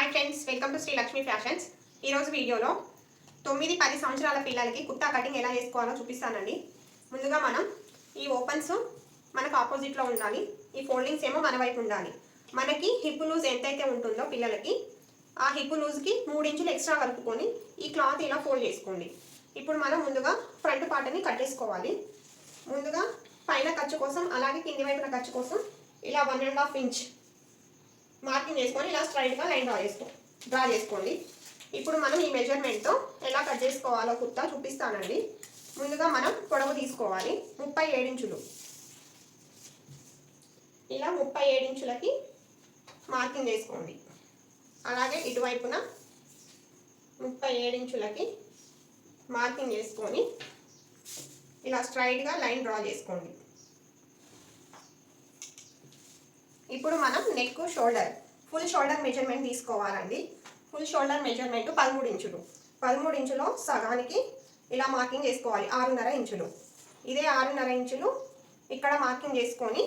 Hi friends welcome to Shri Lakshmi fashions ఈరోజు వీడియోలో తొమ్మిది పది సంవత్సరాల పిల్లలకి కుర్తా కటింగ్ ఎలా చేసుకోవాలో చూపిస్తానండి. ముందుగా మనం ఈ ఓపెన్స్ మనకు ఆపోజిట్లో ఉండాలి. ఈ ఫోల్డింగ్స్ ఏమో మన వైపు ఉండాలి. మనకి హిప్ లూజ్ ఎంతైతే ఉంటుందో పిల్లలకి ఆ హిప్ లూజ్కి మూడు ఇంచులు ఎక్స్ట్రా కలుపుకొని ఈ క్లాత్ ఇలా ఫోల్డ్ చేసుకోండి. ఇప్పుడు మనం ముందుగా ఫ్రంట్ పార్ట్ని కట్ చేసుకోవాలి. ముందుగా పైన ఖర్చు కోసం అలాగే కింది వైపున ఖర్చు కోసం ఇలా one and half inch marking చేసుకొని ఇలా స్ట్రైట్గా లైన్ డ్రా చేసుకో. డ్రా చేసుకోండి. ఇప్పుడు మనం ఈ మెజర్మెంట్తో ఎలా కట్ చేసుకోవాలో కుర్తా చూపిస్తానండి. ముందుగా మనం పొడవు తీసుకోవాలి. ముప్పై ఏడించులు ఇలా ముప్పై ఏడించులకి మార్కింగ్ చేసుకోండి. అలాగే ఇటువైపున ముప్పై ఏడించులకి మార్కింగ్ చేసుకొని ఇలా స్ట్రైట్గా లైన్ డ్రా చేసుకోండి. ఇప్పుడు మనం neck shoulder full shoulder measurement తీసుకోవాలండి. ఫుల్ షోల్డర్ మెజర్మెంట్ పదమూడు ఇంచులు. పదమూడు ఇంచులో సగానికి ఇలా మార్కింగ్ చేసుకోవాలి. ఆరున్నర ఇంచులు. ఇదే ఆరున్నర ఇంచులు ఇక్కడ మార్కింగ్ చేసుకొని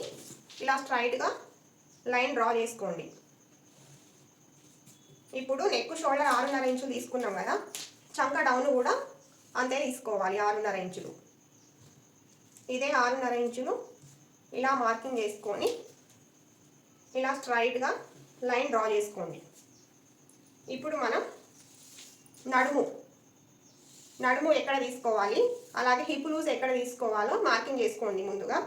ఇలా స్ట్రైట్గా లైన్ డ్రా చేసుకోండి. ఇప్పుడు నెక్ షోల్డర్ ఆరున్నర ఇంచులు తీసుకున్నాం కదా. చంక డౌన్ కూడా అంతే తీసుకోవాలి ఆరున్నర ఇంచులు. ఇదే ఆరున్నర ఇంచులు ఇలా మార్కింగ్ చేసుకొని ఇలా స్ట్రైట్గా లైన్ డ్రా చేసుకోండి. ఇప్పుడు మనం నడుము నడుము ఎక్కడ తీసుకోవాలి? అలాగే హిప్ లూజ్ ఎక్కడ తీసుకోవాలో మార్కింగ్ చేసుకోండి ముందుగా.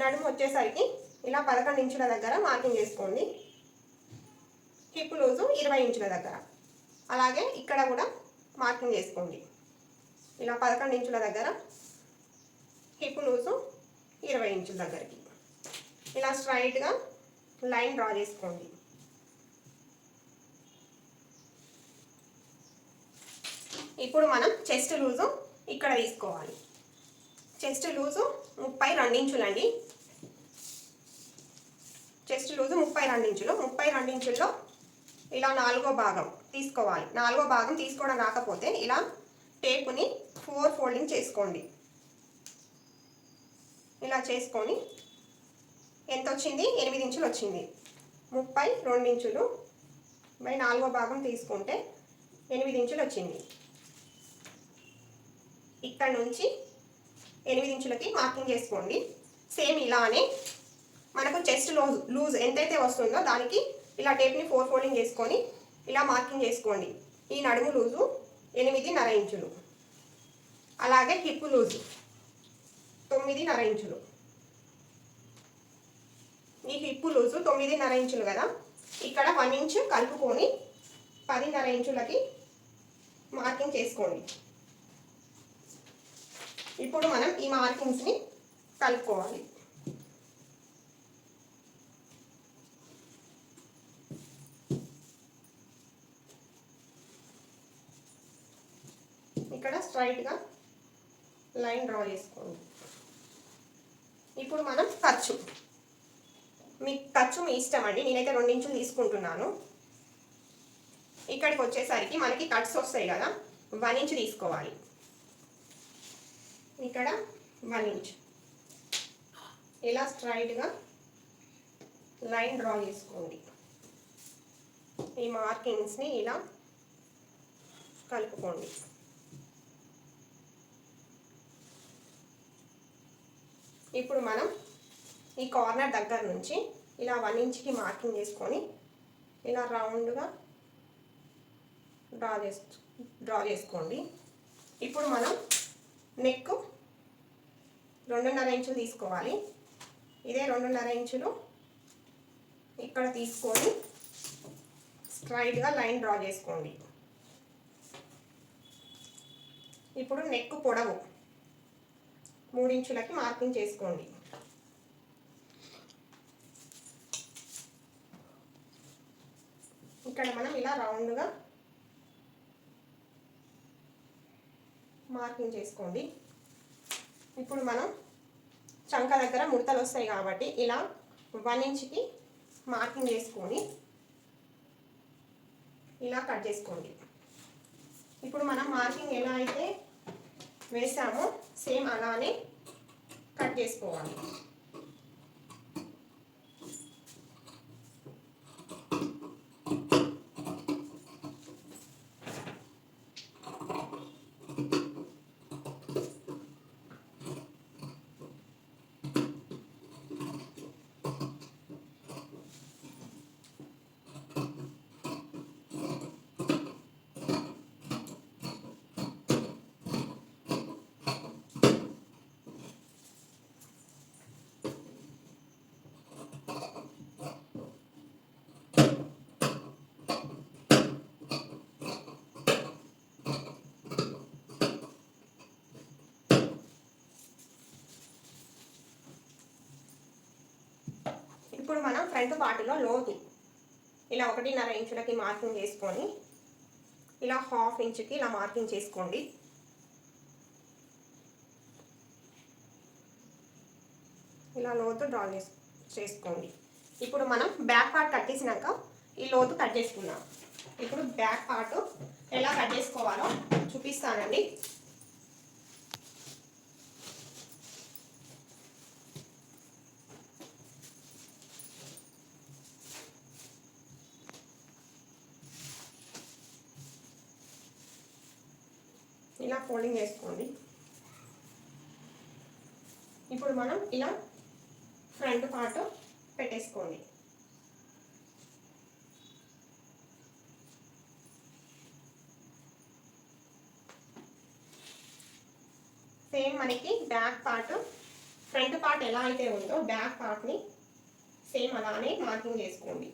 నడుము వచ్చేసరికి ఇలా పదకొండు ఇంచుల దగ్గర మార్కింగ్ చేసుకోండి. హిప్ లూజు ఇరవై ఇంచుల దగ్గర. అలాగే ఇక్కడ కూడా మార్కింగ్ చేసుకోండి. ఇలా పదకొండు ఇంచుల దగ్గర హిప్ లూజు ఇరవై ఇంచుల దగ్గరికి. ఇలా స్ట్రైట్గా లైన్ డ్రా చేసుకోండి. ఇప్పుడు మనం చెస్ట్ లూజు ఇక్కడ తీసుకోవాలి. చెస్ట్ లూజు ముప్పై రెండించులండి. చెస్ట్ లూజు ముప్పై రెండించులు. ముప్పై రెండించుల్లో ఇలా నాలుగో భాగం తీసుకోవాలి. నాలుగో భాగం తీసుకోవడం రాకపోతే ఇలా టేపుని ఫోర్ ఫోల్డింగ్ చేసుకోండి. ఇలా చేసుకొని ఎంత వచ్చింది ఎనిమిది ఇంచులు వచ్చింది. ముప్పై రెండు ఇంచులు. బై నాలుగో భాగం తీసుకుంటే ఎనిమిది ఇంచులు వచ్చింది. ఇక్కడ నుంచి ఎనిమిది ఇంచులకి మార్కింగ్ చేసుకోండి. సేమ్ ఇలానే మనకు చెస్ట్ లూజ్ లూజ్ ఎంతైతే వస్తుందో దానికి ఇలా టేప్ని ఫోర్ ఫోల్డింగ్ చేసుకొని ఇలా మార్కింగ్ చేసుకోండి. ఈ నడుము లూజు ఎనిమిదిన్నర ఇంచులు. అలాగే హిప్ లూజు తొమ్మిదిన్నర ఇంచులు. ఈ హిప్ లూజు తొమ్మిదిన్నర ఇంచులు కదా? ఇక్కడ వన్ ఇంచు కలుపుకొని పదిన్నర ఇంచులకి మార్కింగ్ చేసుకోండి. ఇప్పుడు మనం ఈ మార్కింగ్స్ని కలుపుకోవాలి. ఇక్కడ స్ట్రైట్గా లైన్ డ్రా చేసుకోండి. ఇప్పుడు మనం ఖర్చు. మీకు ఖర్చు మీ ఇష్టం అండి. నేనైతే రెండించులు తీసుకుంటున్నాను. ఇక్కడికి వచ్చేసరికి మనకి కట్స్ వస్తాయి కదా వన్ ఇంచ్ తీసుకోవాలి. ఇక్కడ వన్ ఇంచ్. ఇలా స్ట్రైట్గా లైన్ డ్రా చేసుకోండి. ఈ మార్కింగ్స్ని ఇలా కలుపుకోండి. ఇప్పుడు మనం ఈ కార్నర్ దగ్గర నుంచి ఇలా వన్ ఇంచ్కి మార్కింగ్ చేసుకొని ఇలా రౌండ్గా డ్రా చేసు డ్రా చేసుకోండి. ఇప్పుడు మనం నెక్ రెండున్నర ఇంచులు తీసుకోవాలి. ఇదే రెండున్నర ఇంచులు ఇక్కడ తీసుకొని స్ట్రైట్గా లైన్ డ్రా చేసుకోండి. ఇప్పుడు నెక్ పొడవు మూడించులకి మార్కింగ్ చేసుకోండి ఇక్కడ మనం ఇలా రౌండ్గా మార్కింగ్ చేసుకోండి. ఇప్పుడు మనం చంక దగ్గర ముడతలు వస్తాయి కాబట్టి ఇలా వన్ ఇంచ్కి మార్కింగ్ చేసుకొని ఇలా కట్ చేసుకోండి. ఇప్పుడు మనం మార్కింగ్ ఎలా అయితే వేసామో సేమ్ అలానే కట్ చేసుకోవాలి. ఇప్పుడు మనం ఫ్రంట్ పార్టీలో లోతు. ఇలా ఒకటిన్నర ఇంచులకి మార్కింగ్ చేసుకొని ఇలా హాఫ్ ఇంచుకి ఇలా మార్కింగ్ చేసుకోండి. ఇలా లోతు డ్రా చేసుకోండి. ఇప్పుడు మనం బ్యాక్ పార్ట్ కట్ చేసినాక ఈ లోతు కట్ చేసుకుందాం. ఇప్పుడు బ్యాక్ పార్ట్ ఎలా కట్ చేసుకోవాలో చూపిస్తానండి. ఫోల్డింగ్ చేసుకోండి. ఇప్పుడు మనం ఇలా ఫ్రంట్ పార్ట్ పెట్టేసుకోండి. సేమ్ మనకి బ్యాక్ పార్ట్ ఫ్రంట్ పార్ట్ ఎలా అయితే ఉందో బ్యాక్ పార్ట్ని సేమ్ అలానే మార్కింగ్ చేసుకోండి.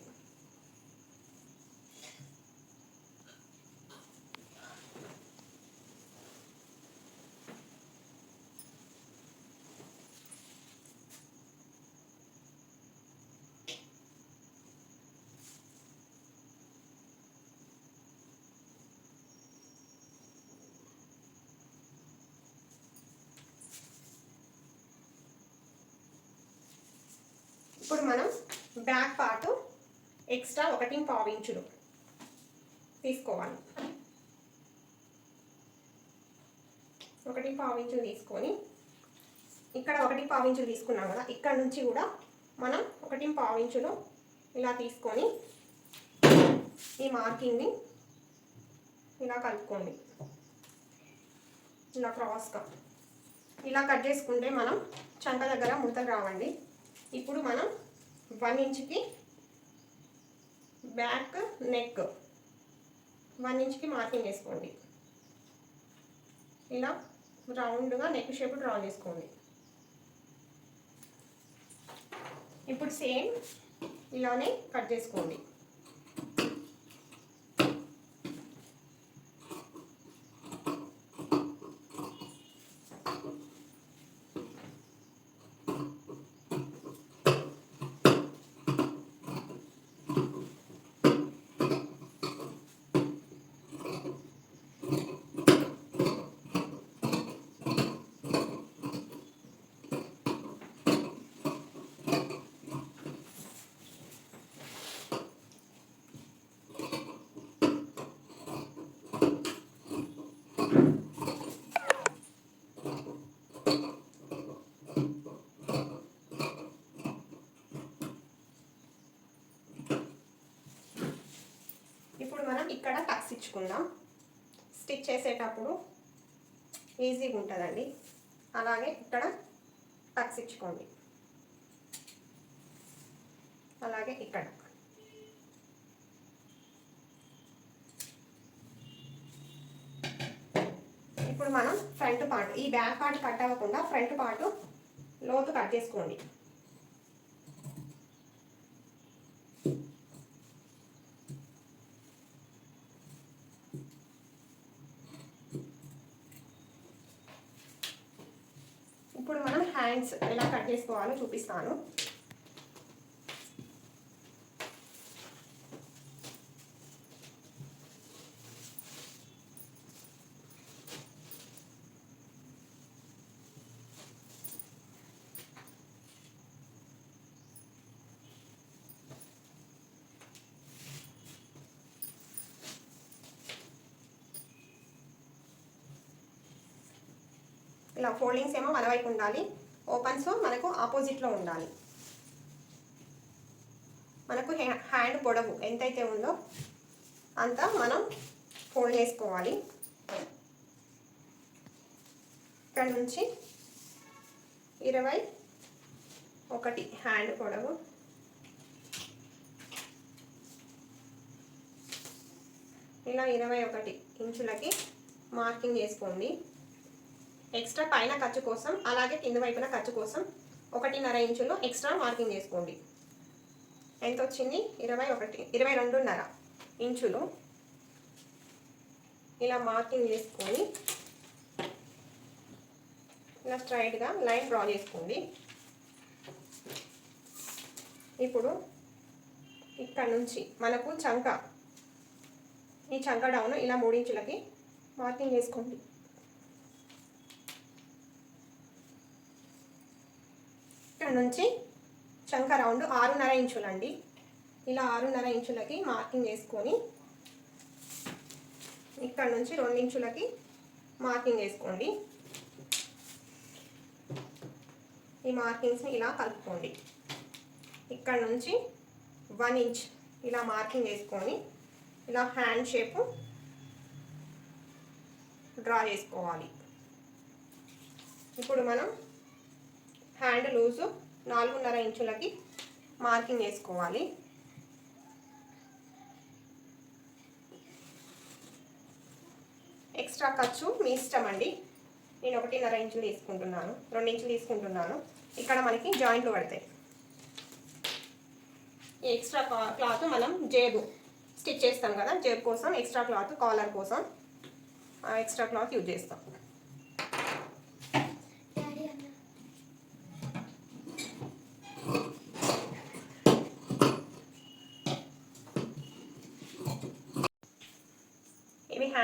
ఇప్పుడు మనం బ్యాక్ పార్ట్ ఎక్స్ట్రా ఒకటి పావు ఇంచులు తీసుకోవాలి. ఒకటి పావు ఇంచులు తీసుకొని ఇక్కడ ఒకటి పావించులు తీసుకున్నాం కదా ఇక్కడ నుంచి కూడా మనం ఒకటి పావించులు ఇలా తీసుకొని ఈ మార్కింగ్ని ఇలా కలుపుకోండి. ఇలా క్రాస్గా ఇలా కట్ చేసుకుంటే మనం చంక దగ్గర ముడతలు రావండి. ఇప్పుడు మనం వన్ ఇంచ్కి బ్యాక్ నెక్ వన్ ఇంచ్కి మార్కింగ్ చేసుకోండి. ఇలా రౌండ్గా నెక్ షేప్ డ్రా చేసుకోండి. ఇప్పుడు సేమ్ ఇలానే కట్ చేసుకోండి. ఇప్పుడు మనం ఇక్కడ టక్స్ ఇచ్చుకుందాం. స్టిచ్ చేసేటప్పుడు ఈజీగా ఉంటుందండి. అలాగే ఇక్కడ టక్స్ ఇచ్చుకోండి. అలాగే ఇక్కడ. ఇప్పుడు మనం ఫ్రంట్ పార్ట్ ఈ బ్యాక్ పార్ట్ కట్ అవ్వకుండా ఫ్రంట్ పార్ట్ లోతు కట్ చేసుకోండి ఇప్పుడు మనం హ్యాండ్స్ ఎలా కట్ చేసుకోవాలో చూపిస్తాను ఇలా ఫోల్డింగ్స్ ఏమో మన వైపు ఉండాలి. ఓపెన్స్ మనకు ఆపోజిట్లో ఉండాలి. మనకు హ్యా- హ్యాండ్ పొడవు ఎంతైతే ఉందో అంత మనం ఫోల్డ్ చేసుకోవాలి. ఇక్కడ నుంచి ఇరవై ఒకటి హ్యాండ్ పొడవు. ఇలా ఇరవై ఒకటి ఇంచులకి మార్కింగ్ చేసుకోండి. ఎక్స్ట్రా పైన ఖర్చు కోసం అలాగే కింద వైపున ఖర్చు కోసం ఒకటిన్నర ఇంచులు ఎక్స్ట్రా మార్కింగ్ చేసుకోండి. ఎంత వచ్చింది ఇరవై ఒకటి ఇరవై రెండున్నర ఇంచులు. ఇలా మార్కింగ్ చేసుకొని ఇలా స్ట్రైట్గా లైన్ డ్రా చేసుకోండి. ఇప్పుడు ఇక్కడ నుంచి మనకు చంక ఈ చంక డౌన్ ఇలా మూడించులకి మార్కింగ్ చేసుకోండి. నుంచి చంక రౌండ్ ఆరున్నర ఇంచులండి. ఇలా ఆరున్నర ఇంచులకి మార్కింగ్ వేసుకొని ఇక్కడ నుంచి రెండించులకి మార్కింగ్ వేసుకోండి. ఈ మార్కింగ్స్ని ఇలా కలుపుకోండి. ఇక్కడ నుంచి వన్ ఇంచ్ ఇలా మార్కింగ్ వేసుకొని ఇలా హ్యాండ్ షేప్ డ్రా చేసుకోవాలి. ఇప్పుడు మనం హ్యాండ్ లూజు నాలుగున్నర ఇంచులకి మార్కింగ్ వేసుకోవాలి ఎక్స్ట్రా ఖర్చు మీ ఇష్టం అండి. నేను ఒకటిన్నర ఇంచులు తీసుకుంటున్నాను రెండు ఇంచులు తీసుకుంటున్నాను. ఇక్కడ మనకి జాయింట్లు పడతాయి. ఈ ఎక్స్ట్రా క్లాత్ మనం జేబు స్టిచ్ చేస్తాం కదా జేబు కోసం ఎక్స్ట్రా క్లాత్ కాలర్ కోసం ఎక్స్ట్రా క్లాత్ యూజ్ చేస్తాం.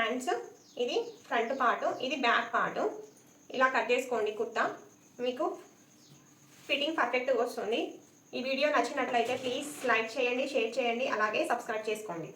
ఫ్రెండ్స్ హ్యాండ్స్ ఇది ఫ్రంట్ పార్ట్ ఇది బ్యాక్ పార్ట్ ఇలా కట్ చేసుకోండి కుర్తా. మీకు ఫిట్టింగ్ పర్ఫెక్ట్గా వస్తుంది. ఈ వీడియో నచ్చినట్లయితే ప్లీజ్ లైక్ చేయండి షేర్ చేయండి అలాగే సబ్స్క్రైబ్ చేసుకోండి.